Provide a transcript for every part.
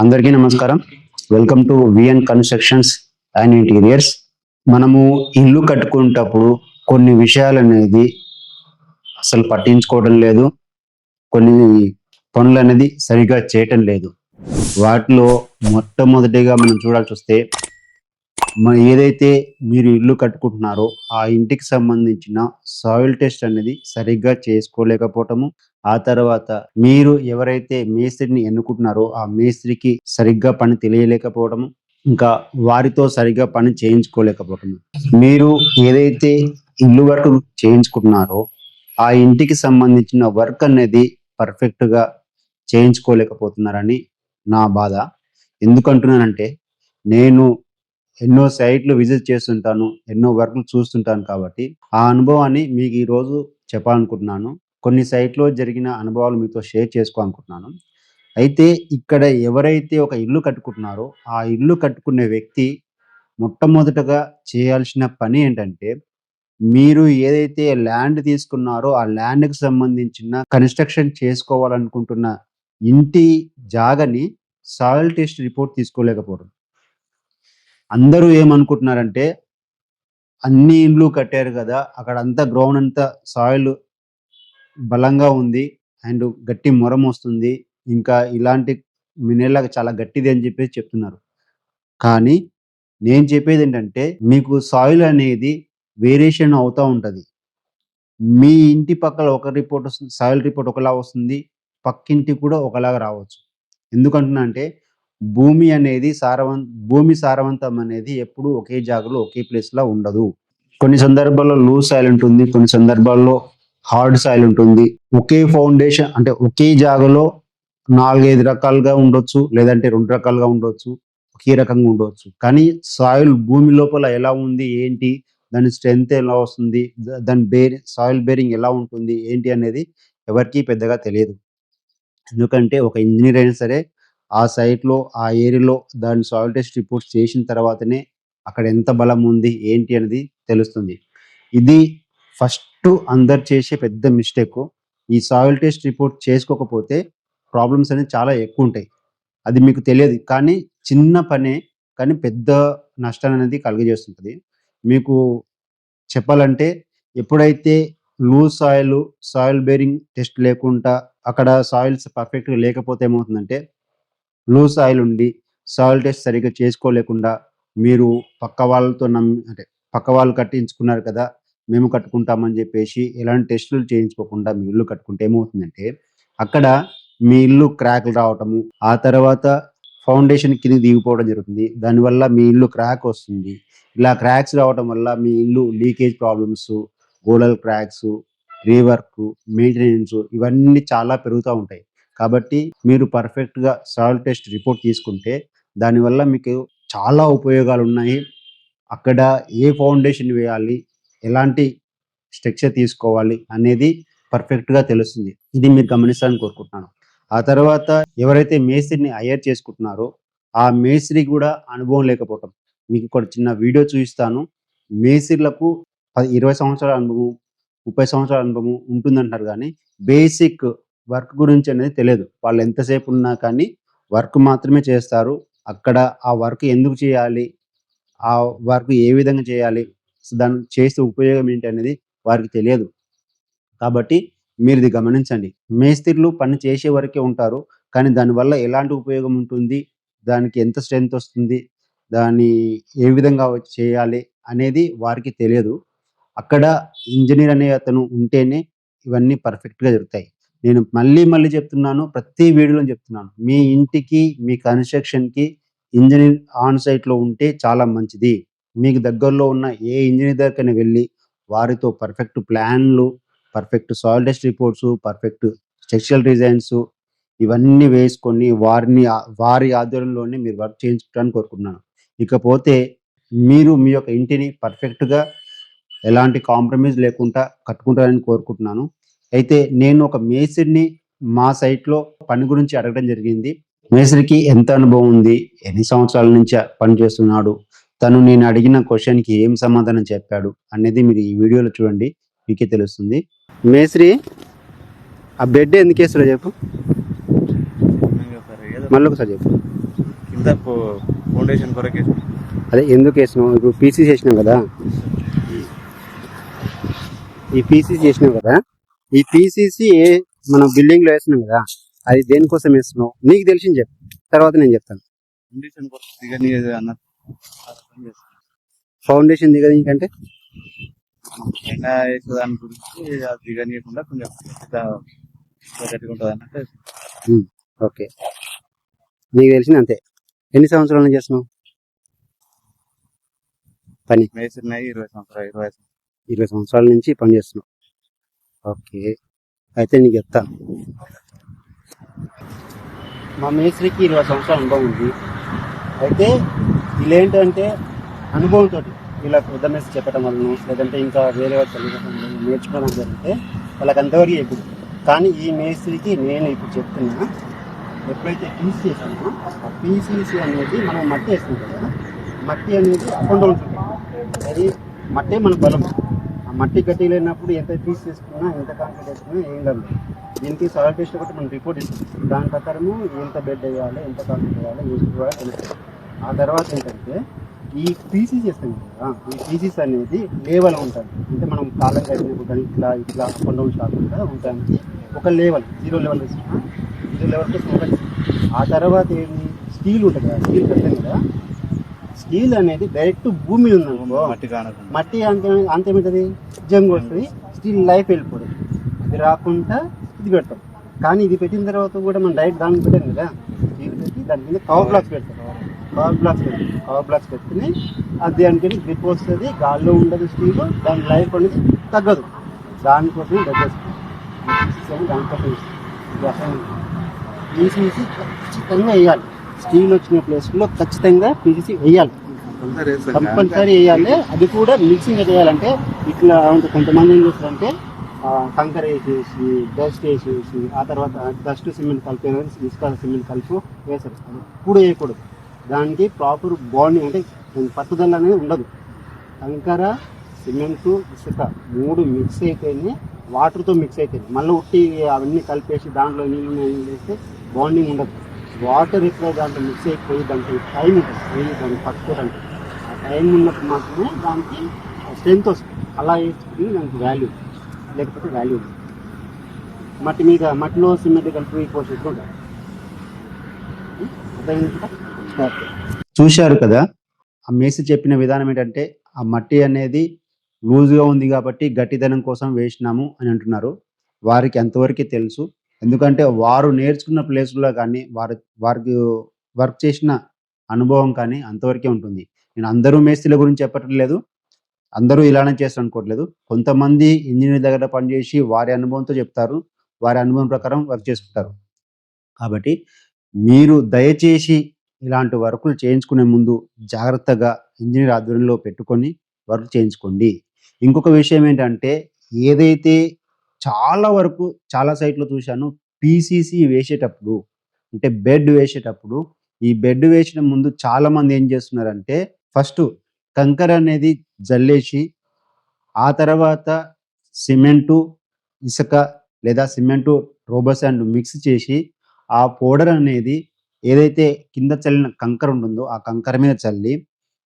అందరికీ నమస్కారం. Welcome to VN constructions and interiors మనము ఇల్లు కట్టుకునేటప్పుడు కొన్ని విషయాలు అనేది అసలు పట్టించుకోవడం లేదు. కొన్ని పనులు అనేది సరిగా చేయటం లేదు. వాటిలో మొట్టమొదటిగా మనం చూడాల్సి వస్తే మన ఏదైతే మీరు ఇల్లు కట్టుకుంటున్నారో ఆ ఇంటికి సంబంధించిన సాయిల్ టెస్ట్ అనేది సరిగ్గా చేసుకోలేకపోవటము. ఆ తర్వాత మీరు ఎవరైతే మేస్త్రిని ఎన్నుకుంటున్నారో ఆ మేస్త్రికి సరిగ్గా పని తెలియలేకపోవడము ఇంకా వారితో సరిగ్గా పని చేయించుకోలేకపోవటము. మీరు ఏదైతే ఇల్లు వర్క్ చేయించుకుంటున్నారో ఆ ఇంటికి సంబంధించిన వర్క్ అనేది పర్ఫెక్ట్గా చేయించుకోలేకపోతున్నారని నా బాధ. ఎందుకంటున్నానంటే నేను ఎన్నో సైట్లు విజిట్ చేస్తుంటాను ఎన్నో వర్క్లు చూస్తుంటాను కాబట్టి ఆ అనుభవాన్ని మీకు ఈరోజు చెప్పాలనుకుంటున్నాను. కొన్ని సైట్లో జరిగిన అనుభవాలు మీతో షేర్ చేసుకోవాలనుకుంటున్నాను. అయితే ఇక్కడ ఎవరైతే ఒక ఇల్లు కట్టుకుంటున్నారో ఆ ఇల్లు కట్టుకునే వ్యక్తి మొట్టమొదటగా చేయాల్సిన పని ఏంటంటే మీరు ఏదైతే ల్యాండ్ తీసుకున్నారో ఆ ల్యాండ్కి సంబంధించిన కన్స్ట్రక్షన్ చేసుకోవాలనుకుంటున్న ఇంటి జాగని సాయిల్ టెస్ట్ రిపోర్ట్ తీసుకోలేకపోవడం. అందరూ ఏమనుకుంటున్నారంటే అన్ని ఇండ్లు కట్టారు కదా అక్కడ అంతా గ్రౌండ్ అంతా సాయిల్ బలంగా ఉంది అండ్ గట్టి మొరం వస్తుంది ఇంకా ఇలాంటి మినేళ్ళకి చాలా గట్టిది అని చెప్పేసి చెప్తున్నారు. కానీ నేను చెప్పేది ఏంటంటే మీకు సాయిల్ అనేది వేరియేషన్ అవుతూ ఉంటుంది. మీ ఇంటి పక్కల ఒక రిపోర్ట్ వస్తుంది సాయిల్ రిపోర్ట్ ఒకలా వస్తుంది పక్కింటి కూడా ఒకలాగా రావచ్చు. ఎందుకంటున్నా అంటే భూమి అనేది సారవం భూమి సారవంతం అనేది ఎప్పుడు ఒకే జాగలో ఒకే ప్లేస్లో ఉండదు. కొన్ని సందర్భాల్లో లూజ్ సాయిల్ ఉంటుంది కొన్ని సందర్భాల్లో హార్డ్ సాయిల్ ఉంటుంది ఒకే ఫౌండేషన్ అంటే ఒకే జాగలో నాలుగైదు రకాలుగా ఉండొచ్చు లేదంటే రెండు రకాలుగా ఉండొచ్చు ఒకే రకంగా ఉండవచ్చు కానీ సాయిల్ భూమి లోపల ఎలా ఉంది ఏంటి దాని స్ట్రెంగ్త్ ఎలా వస్తుంది దా- దాని బేర్ సాయిల్ బేరింగ్ ఎలా ఉంటుంది ఏంటి అనేది ఎవరికీ పెద్దగా తెలియదు. ఎందుకంటే ఒక ఇంజనీర్ అయినా సరే ఆ సైట్లో ఆ ఏరియాలో దాని సాయిల్ టెస్ట్ రిపోర్ట్స్ చేసిన తర్వాతనే అక్కడ ఎంత బలం ఉంది ఏంటి అనేది తెలుస్తుంది. ఇది ఫస్ట్ అందరు చేసే పెద్ద మిస్టేక్. ఈ సాయిల్ టెస్ట్ రిపోర్ట్ చేసుకోకపోతే ప్రాబ్లమ్స్ అనేవి చాలా ఎక్కువ ఉంటాయి. అది మీకు తెలియదు. కానీ చిన్న పనే కానీ పెద్ద నష్టాన్ని అనేది కలుగజేస్తుంటుంది. మీకు చెప్పాలంటే ఎప్పుడైతే loose soil soil bearing test లేకుండా అక్కడ సాయిల్స్ పర్ఫెక్ట్గా లేకపోతే ఏమవుతుందంటే లూస్ సాయిల్ ఉండి సాయిల్ టెస్ట్ సరిగ్గా చేసుకోలేకుండా మీరు పక్క వాళ్ళతో నమ్మి అంటే పక్క వాళ్ళు కట్టించుకున్నారు కదా మేము కట్టుకుంటామని చెప్పేసి ఎలాంటి టెస్టులు చేయించుకోకుండా మీ ఇల్లు కట్టుకుంటే ఏమవుతుందంటే అక్కడ మీ ఇల్లు క్రాక్లు రావటము ఆ తర్వాత ఫౌండేషన్ కింద దిగిపోవడం జరుగుతుంది. దానివల్ల మీ ఇల్లు క్రాక్ వస్తుంది. ఇలా క్రాక్స్ రావడం వల్ల మీ ఇల్లు లీకేజ్ ప్రాబ్లమ్స్ గోడల క్రాక్స్ రీవర్క్ మెయింటెనెన్స్ ఇవన్నీ చాలా పెరుగుతూ ఉంటాయి. కాబట్టి మీరు పర్ఫెక్ట్గా సాయిల్ టెస్ట్ రిపోర్ట్ తీసుకుంటే దానివల్ల మీకు చాలా ఉపయోగాలు ఉన్నాయి అక్కడ ఏ ఫౌండేషన్ వేయాలి ఎలాంటి స్ట్రక్చర్ తీసుకోవాలి అనేది పర్ఫెక్ట్గా తెలుస్తుంది. ఇది మీరు గమనిస్తారని కోరుకుంటున్నాను. ఆ తర్వాత ఎవరైతే మేస్త్రిని హైయర్ చేసుకుంటున్నారో ఆ మేస్త్రి కూడా అనుభవం లేకపోవటం. మీకు ఒక చిన్న వీడియో చూపిస్తాను. మేస్త్రిలకు ఇరవై సంవత్సరాల అనుభవం ముప్పై సంవత్సరాల అనుభవం ఉంటుందంటారు కానీ బేసిక్ వర్క్ గురించి అనేది తెలియదు. వాళ్ళు ఎంతసేపు ఉన్నా కానీ వర్క్ మాత్రమే చేస్తారు. అక్కడ ఆ వర్క్ ఎందుకు చేయాలి? ఆ వర్క్ ఏ విధంగా చేయాలి? దాన్ని చేసే ఉపయోగం ఏంటి అనేది వారికి తెలియదు. కాబట్టి మీరు ఇది గమనించండి. మేస్త్రీలు పని చేసే వరకే ఉంటారు. కానీ దానివల్ల ఎలాంటి ఉపయోగం ఉంటుంది? దానికి ఎంత స్ట్రెంత్ వస్తుంది? దాన్ని ఏ విధంగా చేయాలి అనేది వారికి తెలియదు. అక్కడ ఇంజనీర్ అనే అతను ఉంటేనే ఇవన్నీ పర్ఫెక్ట్గా జరుగుతాయి. నేను మళ్ళీ మళ్ళీ చెప్తున్నాను ప్రతి వీడియోలో చెప్తున్నాను. మీ ఇంటికి మీ కన్స్ట్రక్షన్కి ఇంజనీర్ ఆన్ సైట్లో ఉంటే చాలా మంచిది. మీకు దగ్గరలో ఉన్న ఏ ఇంజనీర్ దగ్గరకైనా వెళ్ళి వారితో పర్ఫెక్ట్ ప్లాన్లు perfect soil test reports perfect structural designs ఇవన్నీ వేసుకొని వారిని వారి ఆధ్వర్యంలోనే మీరు వర్క్ చేయించుకోవడానికి కోరుకుంటున్నాను. ఇకపోతే మీరు మీ యొక్క ఇంటిని పర్ఫెక్ట్గా ఎలాంటి కాంప్రమైజ్ లేకుండా కట్టుకుంటారని కోరుకుంటున్నాను. అయితే నేను ఒక మేస్త్రిని మా సైట్లో పని గురించి అడగడం జరిగింది. మేస్త్రికి ఎంత అనుభవం ఉంది? ఎన్ని సంవత్సరాల నుంచి పని చేస్తున్నాడు? తను నేను అడిగిన క్వశ్చన్కి ఏం సమాధానం చెప్పాడు అనేది మీరు ఈ వీడియోలో చూడండి. మీకే తెలుస్తుంది. మేస్త్రి ఆ బెడ్ ఎందుకు వేస్తారో చెప్పు. మళ్ళీ ఒకసారి చెప్పు. కింద ఫౌండేషన్ కొరకే అదే ఎందుకు వేసినావు ఇప్పుడు పీసీ చేసినాం కదా. ఈ పీసీ చేసినాం కదా. ఈ పీసీసీ మనం బిల్డింగ్లో వేసినాం కదా అది దేనికోసం వేస్తున్నావు? నీకు తెలిసింది చెప్పు. తర్వాత నేను చెప్తాను. ఫౌండేషన్ దిగదు ఇంకంటే దాని గురించి దిగనీయకుండా కొంచెం ఓకే. నీకు తెలిసింది అంతే. ఎన్ని సంవత్సరాల నుంచి చేస్తున్నావు? పని? ఇరవై సంవత్సరాలు ఇరవై సంవత్సరాలు. ఇరవై సంవత్సరాల నుంచి పని చేస్తున్నావు. ఓకే. అయితే నీకు చెప్తా. మా మేస్త్రికి ఇరవై సంవత్సరాల అనుభవం ఉంది. అయితే వీళ్ళు ఏంటంటే అనుభవంతో ఇలా పెద్ద మేస్త్రి చెప్పడం వలన లేదంటే ఇంకా వేరే వాళ్ళు చదివడం నేర్చుకోవడం జరిగితే వాళ్ళకి అంతవరకు ఎక్కువ కానీ ఈ మేస్త్రికి నేను ఇప్పుడు చెప్తున్నా ఎప్పుడైతే పీసీ చేసామో ఆ పీసీసీ అనేది మనం మట్టి వేస్తాం కదా మట్టి అనేది అప్ అండ్ డౌన్ ఉంటుంది. అది మట్టే మన బలం. ఆ మట్టి గట్టి లేనప్పుడు ఎంత పీస్ తీసుకున్నా ఎంత కాంక్రీట్ వేసుకున్నా ఏం లేదు. దీనికి సాయిల్ టెస్ట్ ఒకటి మనం రిపోర్ట్ ఇస్తాం. దాని ప్రకారము ఎంత బెడ్ వేయాలి ఎంత కాంక్రీట్ వేయాలి యూజ్ వేయాలి తెలుస్తుంది ఆ తర్వాత ఏంటంటే ఈ పీసీస్ చేస్తాం కదా ఈ పీసీస్ అనేది లేవల్ ఉంటుంది అంటే మనం కాలం కట్టినప్పుడు కానీ ఇట్లా ఇట్లా కొండ అండ్ డౌన్ కాకుండా ఉండడానికి ఒక లెవెల్ జీరో లెవెల్ జీరో లెవెల్కి కోసం ఒకటి ఆ తర్వాత ఏంటి స్టీల్ ఉంటుంది కదా స్టీల్ కట్టాం కదా. స్టీల్ అనేది డైరెక్ట్ భూమి మీద ఉందనుకో మట్టి అంతే అంతేమిటది జంగు వస్తుంది స్టీల్ లైఫ్ వెళ్ళిపోతుంది అది రాకుండా ఇది పెడతాం. కానీ ఇది పెట్టిన తర్వాత కూడా మనం డైరెక్ట్ దానికి పెట్టాం కదా. స్టీల్ పెట్టి దాని కింద కవర్ బ్లాక్స్ పెడతాం. కవర్ బ్లాక్స్ పెడతాం. కవర్ బ్లాక్స్ పెట్టుకుని అది దానికి గ్రిప్ వస్తుంది గాల్లో ఉండదు స్టీల్ దాని లైఫ్ అనేది తగ్గదు. దానికోసం దగ్గర దానికోసం పీసీసీ ఖచ్చితంగా వేయాలి. స్టీల్ వచ్చిన ప్లేస్లో ఖచ్చితంగా పీసీసీ వేయాలి. కంపల్సరీ వేయాలి. అది కూడా మిక్సింగ్ చేయాలంటే ఇట్లా ఉంటే కొంతమంది ఏం చేస్తారంటే కంకర వేసేసి డస్ట్ వేసేసి ఆ తర్వాత డస్ట్ సిమెంట్ కలిపి ఇసుక సిమెంట్ కలిపి వేస్తారు. అది ఇప్పుడు వేయకూడదు. దానికి ప్రాపర్ బాండింగ్ అంటే పట్టుదల అనేది ఉండదు. కంకర సిమెంట్ ఇసుక మూడు మిక్స్ అయితేనే వాటర్తో మిక్స్ అయితేనే. మళ్ళీ ఉట్టి అవన్నీ కలిపేసి దాంట్లో నీళ్ళు నీళ్ళు వేస్తే బాండింగ్ ఉండదు. వాటర్ ఎక్కువ దాంట్లో మిక్స్ అయిపోయి దాంట్లో టైం ఉంటుంది. పోయి దాన్ని పట్టుకోవడానికి ఆ టైం ఉన్నప్పుడు మాత్రమే దానికి స్ట్రెంత్ వస్తుంది. అలా వేసుకుని దానికి వాల్యూ లేకపోతే వాల్యూ మట్టి మీద మట్టిలో సిమెంట్ కలిపి పోసేట్టు ఉంటుంది చూశారు కదా ఆ మేసి చెప్పిన విధానం ఏంటంటే ఆ మట్టి అనేది లూజ్గా ఉంది కాబట్టి గట్టిదనం కోసం వేసినాము అని అంటున్నారు. వారికి ఎంతవరకు తెలుసు. ఎందుకంటే వారు నేర్చుకున్న ప్లేస్లో కానీ వారు వారికి వర్క్ చేసిన అనుభవం కానీ అంతవరకే ఉంటుంది. నేను అందరూ మేస్త్రీల గురించి చెప్పటం లేదు. అందరూ ఇలానే చేస్తారు అనుకోవట్లేదు. కొంతమంది ఇంజనీర్ దగ్గర పనిచేసి వారి అనుభవంతో చెప్తారు. వారి అనుభవం ప్రకారం వర్క్ చేసుకుంటారు. కాబట్టి మీరు దయచేసి ఇలాంటి వర్కులు చేయించుకునే ముందు జాగ్రత్తగా ఇంజనీర్ ఆధ్వర్యంలో పెట్టుకొని వర్క్ చేయించుకోండి. ఇంకొక విషయం ఏంటంటే ఏదైతే చాలా వరకు చాలా సైట్లో చూశాను. పీసీసీ వేసేటప్పుడు అంటే బెడ్ వేసేటప్పుడు ఈ బెడ్ వేసిన ముందు చాలా మంది ఏం చేస్తున్నారంటే ఫస్ట్ కంకర అనేది జల్లేసి ఆ తర్వాత సిమెంటు ఇసుక లేదా సిమెంటు రోబస్ అండ్ మిక్స్ చేసి ఆ పౌడర్ అనేది ఏదైతే కింద చల్లిన కంకర ఉంటుందో ఆ కంకర మీద చల్లి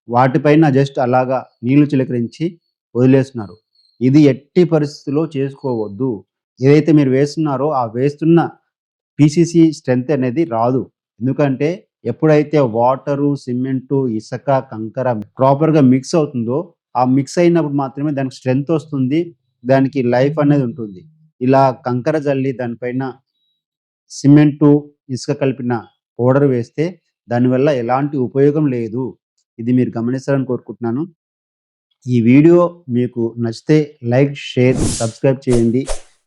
వాటిపైన జస్ట్ అలాగా నీళ్ళు చిలకరించి వదిలేస్తున్నారు. ఇది ఎట్టి పరిస్థితుల్లో చేసుకోవద్దు. ఏదైతే మీరు వేస్తున్నారో ఆ వేస్తున్న పీసీసీ స్ట్రెంత్ అనేది రాదు. ఎందుకంటే ఎప్పుడైతే వాటరు సిమెంటు ఇసుక కంకర ప్రాపర్గా మిక్స్ అవుతుందో ఆ మిక్స్ అయినప్పుడు మాత్రమే దానికి స్ట్రెంత్ వస్తుంది దానికి లైఫ్ అనేది ఉంటుంది. ఇలా కంకర జల్లి దానిపైన సిమెంటు ఇసుక కలిపిన పౌడర్ వేస్తే దానివల్ల ఎలాంటి ఉపయోగం లేదు. ఇది మీరు గమనిస్తారని కోరుకుంటున్నాను. ఈ వీడియో మీకు నచ్చితే లైక్ షేర్ సబ్స్క్రైబ్ చేయండి.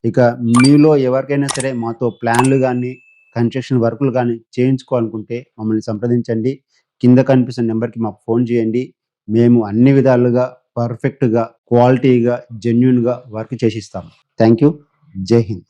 ఇక మీలో ఎవరికైనా సరే మాతో ప్లాన్లు కానీ కన్స్ట్రక్షన్ వర్కులు కానీ చేయించుకోవాలనుకుంటే మమ్మల్ని సంప్రదించండి. కింద కనిపిస్తున్న నెంబర్కి మాకు ఫోన్ చేయండి. మేము అన్ని విధాలుగా పర్ఫెక్ట్గా క్వాలిటీగా జెన్యున్గా వర్క్ చేసిస్తాము థ్యాంక్ యూ జై హింద్.